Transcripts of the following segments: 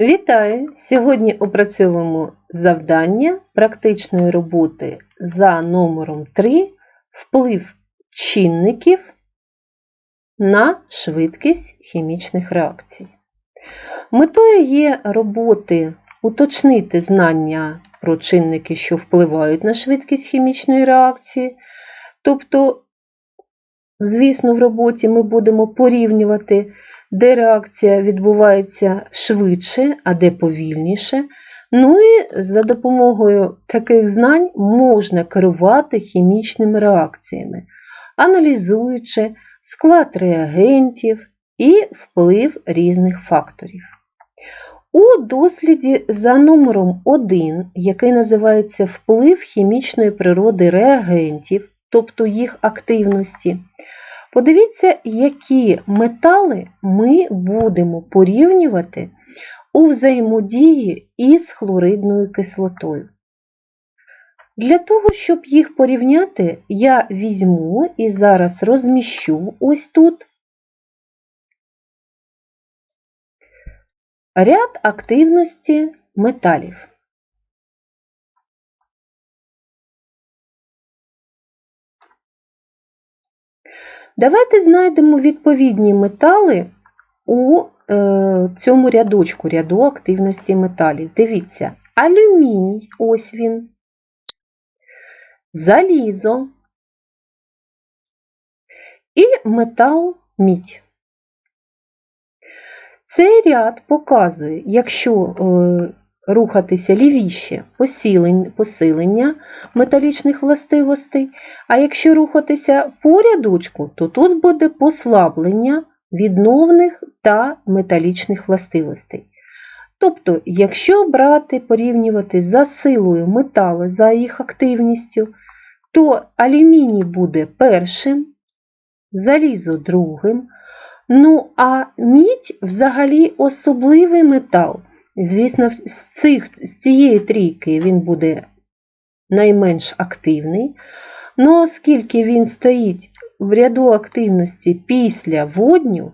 Вітаю! Сьогодні опрацьовуємо завдання практичної роботи за номером 3 Вплив чинників на швидкість хімічних реакцій. Метою є роботи уточнити знання про чинники, що впливають на швидкість хімічної реакції. Тобто, звісно, в роботі ми будемо порівнювати де реакція відбувається швидше, а де повільніше. Ну і за допомогою таких знань можна керувати хімічними реакціями, аналізуючи склад реагентів і вплив різних факторів. У досліді за номером 1, який називається Вплив хімічної природи реагентів, тобто їх активності, Подивіться, які метали ми будемо порівнювати у взаємодії із хлоридною кислотою. Для того, щоб їх порівняти, я візьму і зараз розміщу ось тут ряд активності металів. Давайте знайдемо відповідні метали у е, цьому рядочку, ряду активності металів. Дивіться, алюміній, ось він, залізо і метал мідь. Цей ряд показує, якщо е, рухатися лівіше посилення металічних властивостей, а якщо рухатися по рядочку, то тут буде послаблення відновних та металічних властивостей. Тобто, якщо брати, порівнювати за силою метали, за їх активністю, то алюміній буде першим, залізо другим, ну а мідь взагалі особливий метал. Звісно, з, цих, з цієї трійки він буде найменш активний. Ну, оскільки він стоїть в ряду активності після водню,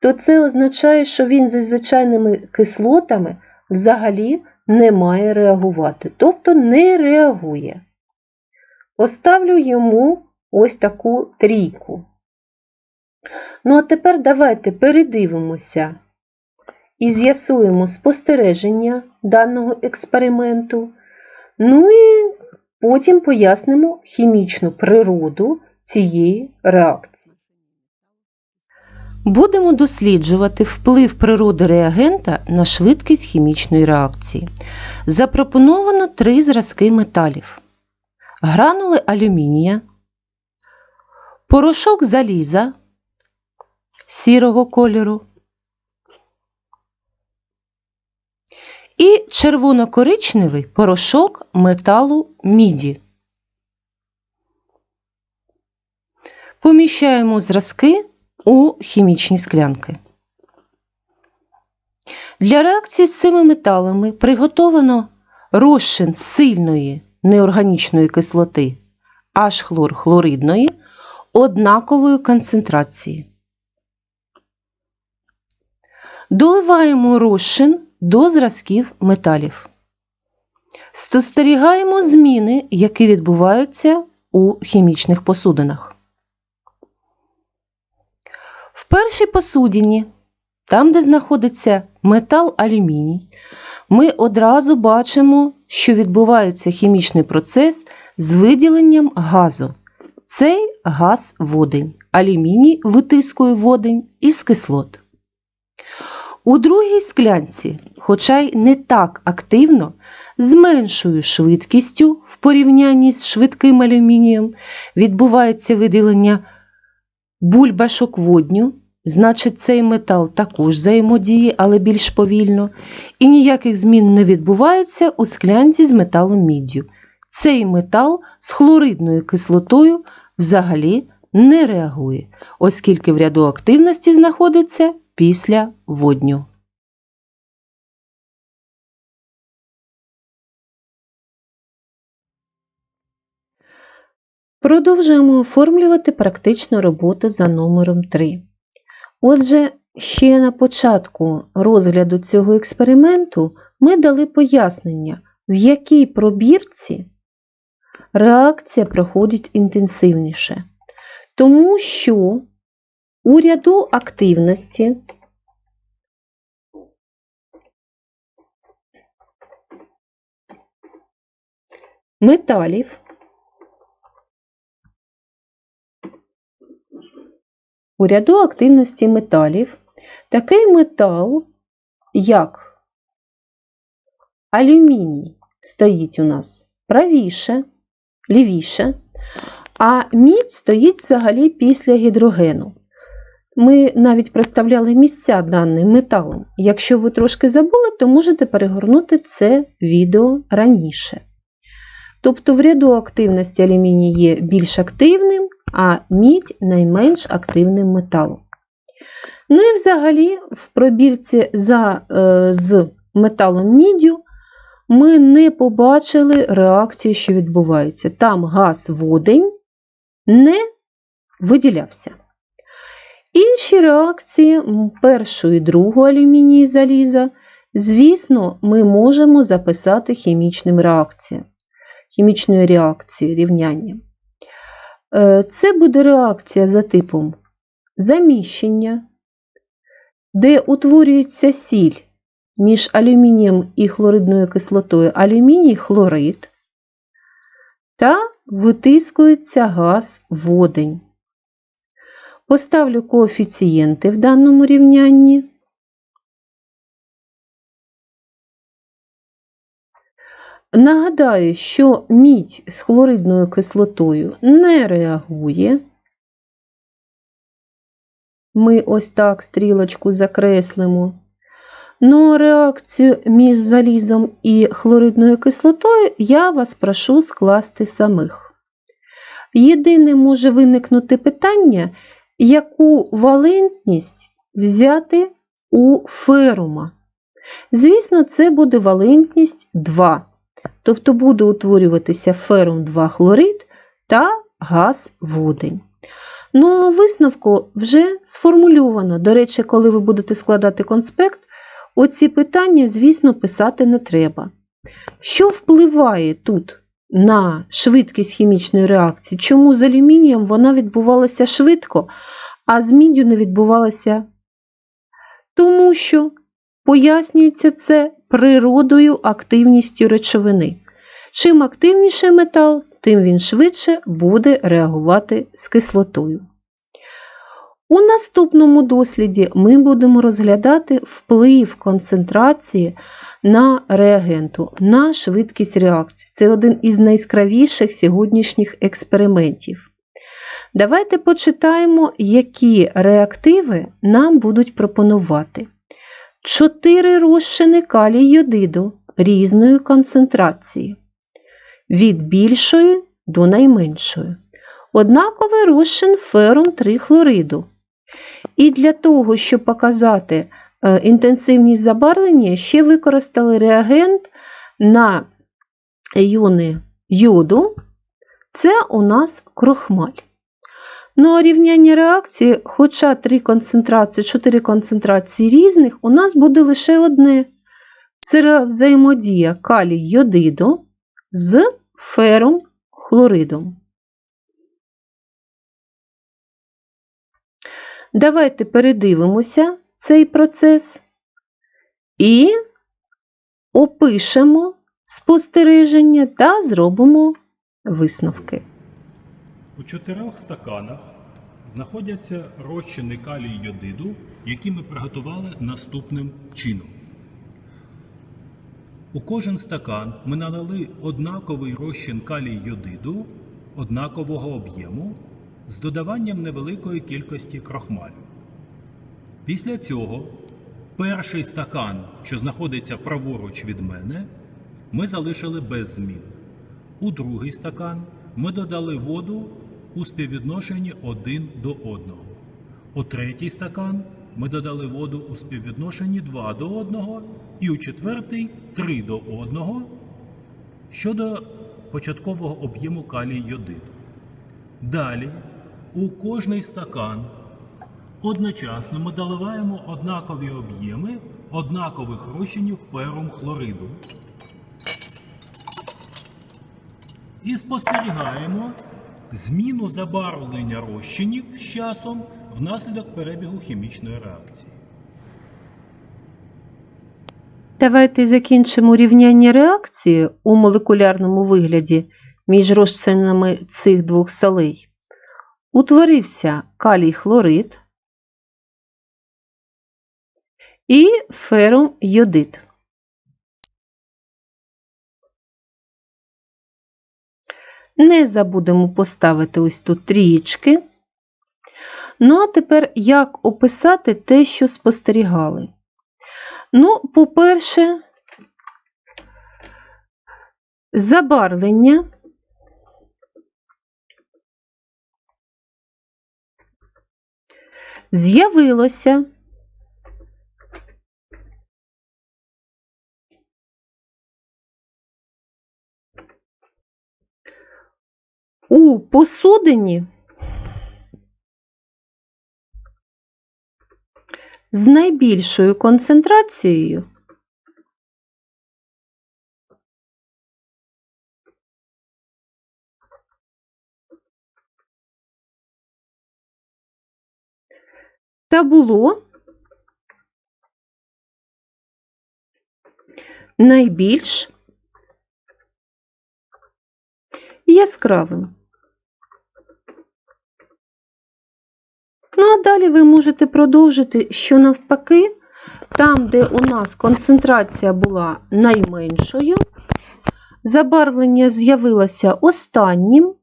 то це означає, що він зі звичайними кислотами взагалі не має реагувати, тобто не реагує. Поставлю йому ось таку трійку. Ну, а тепер давайте передивимося і з'ясуємо спостереження даного експерименту. Ну і потім пояснимо хімічну природу цієї реакції. Будемо досліджувати вплив природи реагента на швидкість хімічної реакції. Запропоновано три зразки металів: гранули алюмінія, порошок заліза сірого кольору і червоно-коричневий порошок металу міді. Поміщаємо зразки у хімічні склянки. Для реакції з цими металами приготовано розчин сильної неорганічної кислоти H хлоридної однакової концентрації. Доливаємо розчин до зразків металів. Спостерігаємо зміни, які відбуваються у хімічних посудинах. В першій посудині, там, де знаходиться метал алюміній, ми одразу бачимо, що відбувається хімічний процес з виділенням газу. Цей газ водень. Алюміній витискує водень із кислот. У другій склянці, хоча й не так активно, з меншою швидкістю в порівнянні з швидким алюмінієм відбувається виділення бульбашок водню, значить, цей метал також взаємодіє, але більш повільно, і ніяких змін не відбувається у склянці з металом міддю. Цей метал з хлоридною кислотою взагалі не реагує, оскільки в ряду активності знаходиться після водню. Продовжуємо оформлювати практичну роботу за номером 3. Отже, ще на початку розгляду цього експерименту ми дали пояснення, в якій пробірці реакція проходить інтенсивніше. Тому що у ряду активності. Металів. У ряду активності металів. Такий метал, як алюміній, стоїть у нас правіше, лівіше, а мідь стоїть взагалі після гідрогену. Ми навіть проставляли місця даним металом. Якщо ви трошки забули, то можете перегорнути це відео раніше. Тобто в ряду активності алюміній є більш активним, а мідь найменш активним металом. Ну і взагалі в пробірці за, е, з металом міддю ми не побачили реакції, що відбувається. Там газ водень не виділявся. Інші реакції м, першу і другу алюмінії заліза, звісно, ми можемо записати хімічним реакціям, хімічною реакцією рівнянням. Е, Це буде реакція за типом заміщення, де утворюється сіль між алюмінієм і хлоридною кислотою алюміній хлорид та витискується газ водень. Поставлю коефіцієнти в даному рівнянні. Нагадаю, що мідь з хлоридною кислотою не реагує. Ми ось так стрілочку закреслимо. Ну, реакцію між залізом і хлоридною кислотою я вас прошу скласти самих. Єдине може виникнути питання, яку валентність взяти у ферума. Звісно, це буде валентність 2. Тобто буде утворюватися ферум 2 хлорид та газ водень. Ну, висновку вже сформульовано. До речі, коли ви будете складати конспект, оці питання, звісно, писати не треба. Що впливає тут на швидкість хімічної реакції? Чому з алюмінієм вона відбувалася швидко, а з міддю не відбувалася? Тому що пояснюється це природою активністю речовини. Чим активніший метал, тим він швидше буде реагувати з кислотою. У наступному досліді ми будемо розглядати вплив концентрації на реагенту, на швидкість реакції. Це один із найяскравіших сьогоднішніх експериментів. Давайте почитаємо, які реактиви нам будуть пропонувати. Чотири розчини калій йодиду різної концентрації від більшої до найменшої. Однаковий розчин ферум 3 хлориду. І для того, щоб показати інтенсивність забарвлення, ще використали реагент на іони йоду. Це у нас крохмаль. Ну, а рівняння реакції, хоча три концентрації, чотири концентрації різних, у нас буде лише одне. Це взаємодія калій йодиду з фером хлоридом. Давайте передивимося цей процес і опишемо спостереження та зробимо висновки. У чотирьох стаканах знаходяться розчини калію йодиду, які ми приготували наступним чином. У кожен стакан ми налили однаковий розчин калію йодиду однакового об'єму з додаванням невеликої кількості крохмалю. Після цього перший стакан, що знаходиться праворуч від мене, ми залишили без змін. У другий стакан ми додали воду у співвідношенні один до одного. У третій стакан ми додали воду у співвідношенні 2 до 1 і у четвертий 3 до 1 щодо початкового об'єму калій йодиду. Далі у кожний стакан Одночасно ми доливаємо однакові об'єми однакових розчинів ферум хлориду і спостерігаємо зміну забарвлення розчинів з часом внаслідок перебігу хімічної реакції. Давайте закінчимо рівняння реакції у молекулярному вигляді між розчинами цих двох солей. Утворився калій хлорид і ферум йодид. Не забудемо поставити ось тут трієчки. Ну, а тепер як описати те, що спостерігали? Ну, по-перше, забарвлення. З'явилося у посудині з найбільшою концентрацією та було найбільш яскравим. Ну, а далі ви можете продовжити, що навпаки, там, де у нас концентрація була найменшою, забарвлення з'явилося останнім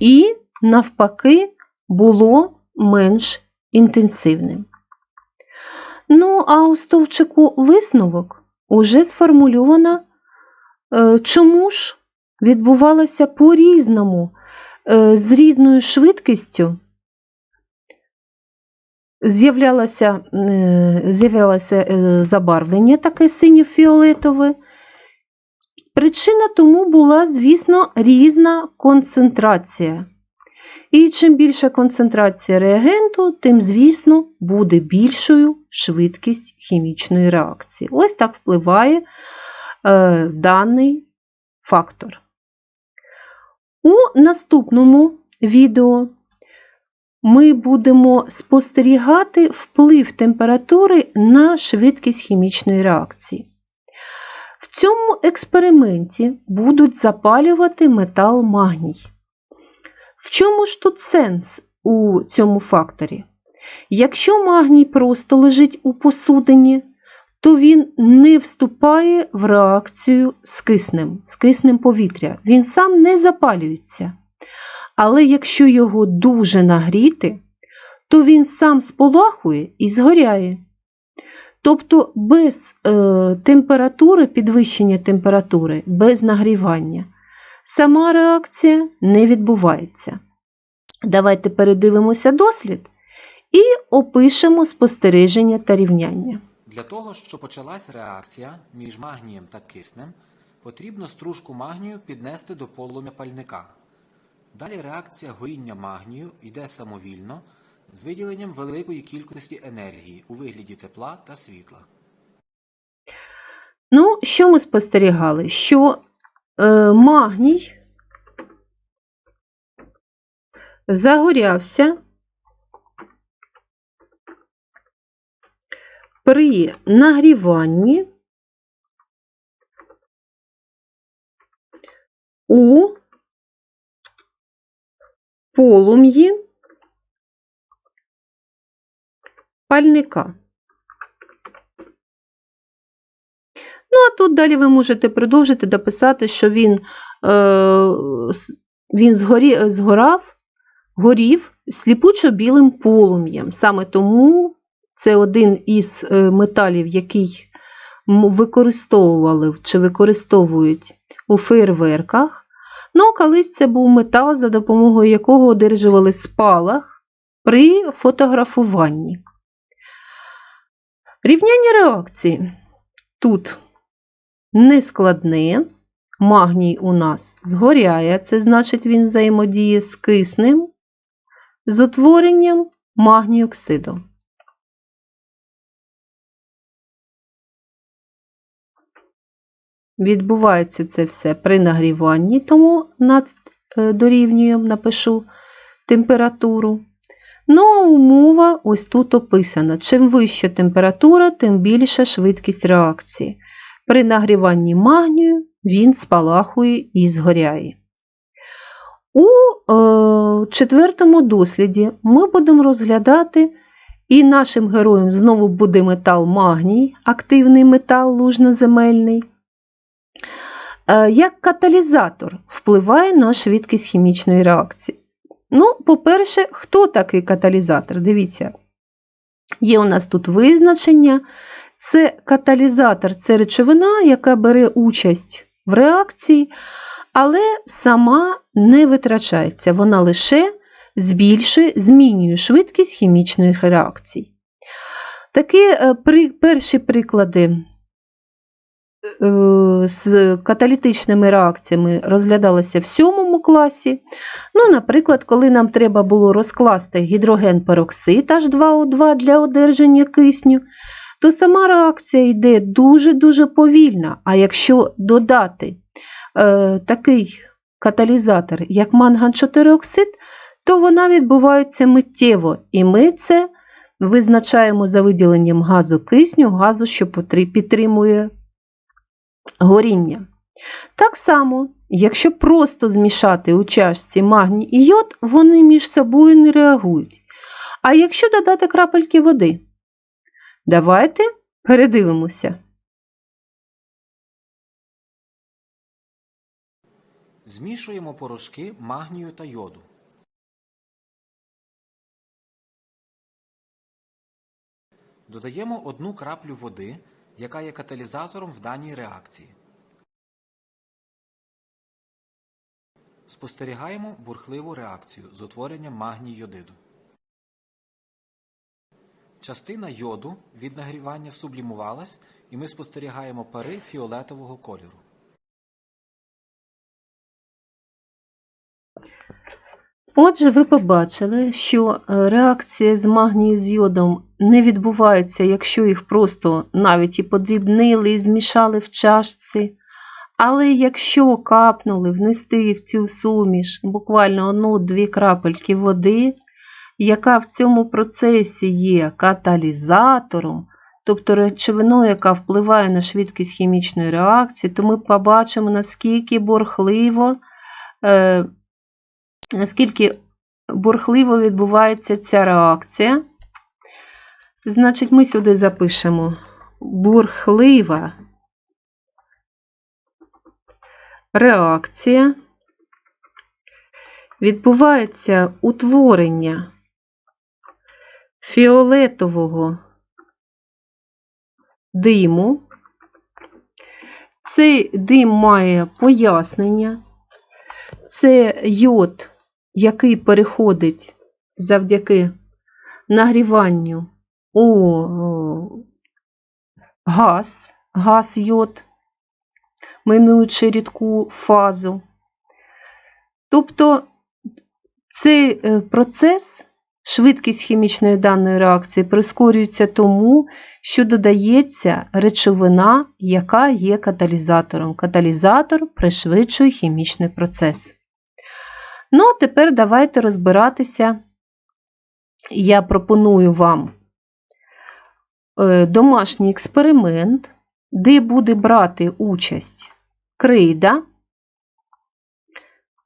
і, навпаки, було менш інтенсивним. Ну, а у стовпчику висновок уже сформульовано, е, чому ж відбувалося по-різному, е, з різною швидкістю з'являлося е, з'являлося е, забарвлення таке синьо-фіолетове. Причина тому була, звісно, різна концентрація. І чим більша концентрація реагенту, тим, звісно, буде більшою швидкість хімічної реакції. Ось так впливає е, даний фактор. У наступному відео ми будемо спостерігати вплив температури на швидкість хімічної реакції. В цьому експерименті будуть запалювати метал магній. В чому ж тут сенс у цьому факторі? Якщо магній просто лежить у посудині, то він не вступає в реакцію з киснем, з киснем повітря. Він сам не запалюється. Але якщо його дуже нагріти, то він сам сполахує і згоряє. Тобто без е, температури, підвищення температури, без нагрівання, сама реакція не відбувається. Давайте передивимося дослід і опишемо спостереження та рівняння. Для того, щоб почалась реакція між магнієм та киснем, потрібно стружку магнію піднести до полум'я пальника. Далі реакція горіння магнію йде самовільно з виділенням великої кількості енергії у вигляді тепла та світла. Ну, що ми спостерігали? Що е, магній загорявся при нагріванні у полум'ї пальника. Ну, а тут далі ви можете продовжити дописати, що він, е, він згорі, згорав, горів сліпучо-білим полум'ям. Саме тому це один із е, металів, який використовували чи використовують у фейерверках. Ну, колись це був метал, за допомогою якого одержували спалах при фотографуванні. Рівняння реакції. Тут нескладне. Магній у нас згоряє, це значить він взаємодіє з киснем з утворенням магніоксиду. Відбувається це все при нагріванні, тому над е, дорівнюємо, напишу температуру. Ну, а умова ось тут описана. Чим вища температура, тим більша швидкість реакції. При нагріванні магнію він спалахує і згоряє. У е, четвертому досліді ми будемо розглядати, і нашим героєм знову буде метал магній, активний метал лужноземельний. Е, як каталізатор впливає на швидкість хімічної реакції. Ну, по-перше, хто такий каталізатор? Дивіться, є у нас тут визначення. Це каталізатор це речовина, яка бере участь в реакції, але сама не витрачається. Вона лише збільшує, змінює швидкість хімічної реакції. Такі е, перші приклади з каталітичними реакціями розглядалися в сьомому класі. Ну, наприклад, коли нам треба було розкласти гідроген-пероксид H2O2 для одержання кисню, то сама реакція йде дуже-дуже повільна. А якщо додати е, такий каталізатор, як манган-4-оксид, то вона відбувається миттєво, і ми це визначаємо за виділенням газу кисню, газу, що підтримує горіння. Так само, якщо просто змішати у чашці магній і йод, вони між собою не реагують. А якщо додати крапельки води, давайте передивимося. Змішуємо порошки магнію та йоду. Додаємо одну краплю води, яка є каталізатором в даній реакції. Спостерігаємо бурхливу реакцію з утворенням магній йодиду. Частина йоду від нагрівання сублімувалась, і ми спостерігаємо пари фіолетового кольору. Отже, ви побачили, що е, реакція з магнію з йодом не відбувається, якщо їх просто навіть і подрібнили і змішали в чашці. Але якщо капнули, внести в цю суміш буквально одну-дві крапельки води, яка в цьому процесі є каталізатором, тобто речовиною, яка впливає на швидкість хімічної реакції, то ми побачимо, наскільки бурхливо. Наскільки бурхливо відбувається ця реакція. Значить, ми сюди запишемо бурхлива реакція. Відбувається утворення фіолетового диму. Цей дим має пояснення. Це йод, який переходить завдяки нагріванню у газ, газ йод, минуючи рідку фазу. Тобто цей е, процес, швидкість хімічної даної реакції прискорюється тому, що додається речовина, яка є каталізатором. Каталізатор пришвидшує хімічний процес. Ну, а тепер давайте розбиратися. Я пропоную вам е, домашній експеримент, де буде брати участь крейда,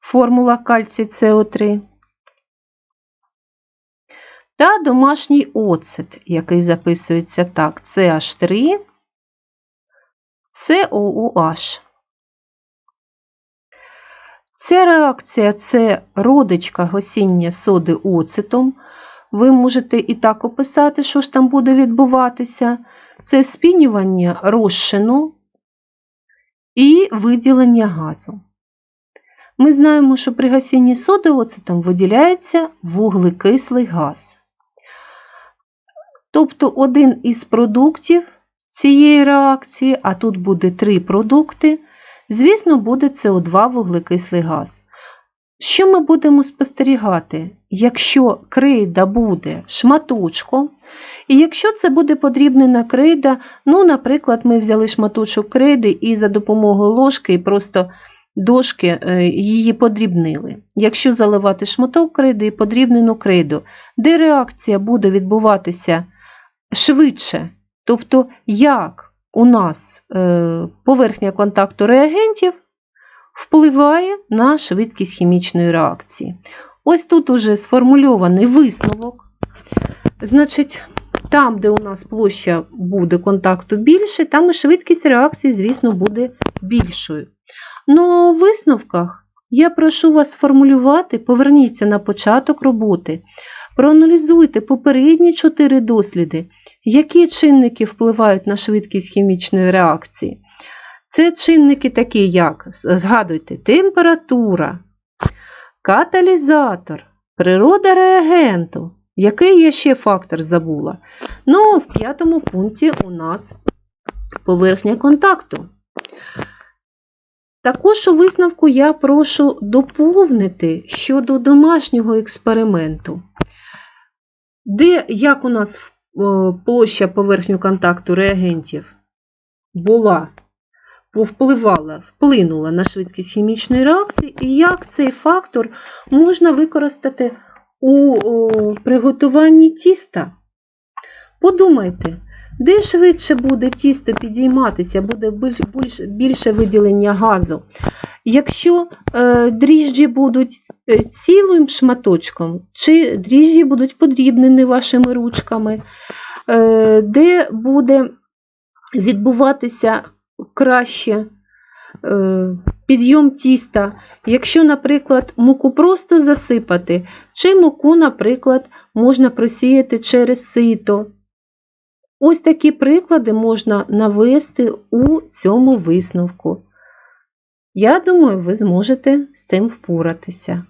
формула кальцій СО3, та домашній оцет, який записується так: CH3, COOH. Ця реакція це родичка гасіння соди оцетом. Ви можете і так описати, що ж там буде відбуватися. Це спінювання розчину і виділення газу. Ми знаємо, що при гасінні соди оцетом виділяється вуглекислий газ. Тобто один із продуктів цієї реакції, а тут буде три продукти, звісно, буде СО2 вуглекислий газ. що ми будемо спостерігати, якщо крейда буде шматочком, і якщо це буде подрібнена крейда, ну, наприклад, ми взяли шматочок крейди і за допомогою ложки і просто дошки е, її подрібнили. Якщо заливати шматок крейди і подрібнену крейду, де реакція буде відбуватися швидше, тобто як у нас е, поверхня контакту реагентів впливає на швидкість хімічної реакції. Ось тут уже сформульований висновок. Значить, там, де у нас площа буде контакту більше, там і швидкість реакції, звісно, буде більшою. Ну, у висновках я прошу вас сформулювати, поверніться на початок роботи, проаналізуйте попередні чотири досліди, які чинники впливають на швидкість хімічної реакції. Це чинники такі, як, згадуйте, температура, каталізатор, природа реагенту. Який я ще фактор забула? Ну, в п'ятому пункті у нас поверхня контакту. Також у висновку я прошу доповнити щодо домашнього експерименту, де як у нас е, площа поверхню контакту реагентів була повпливала, вплинула на швидкість хімічної реакції, і як цей фактор можна використати у приготуванні тіста. Подумайте, де швидше буде тісто підійматися, буде більш, більш, більше виділення газу. Якщо е, дріжджі будуть е, цілим шматочком, чи дріжджі будуть подрібнені вашими ручками, е, де буде відбуватися краще підйом тіста, якщо, наприклад, муку просто засипати, чи муку, наприклад, можна просіяти через сито. Ось такі приклади можна навести у цьому висновку. Я думаю, ви зможете з цим впоратися.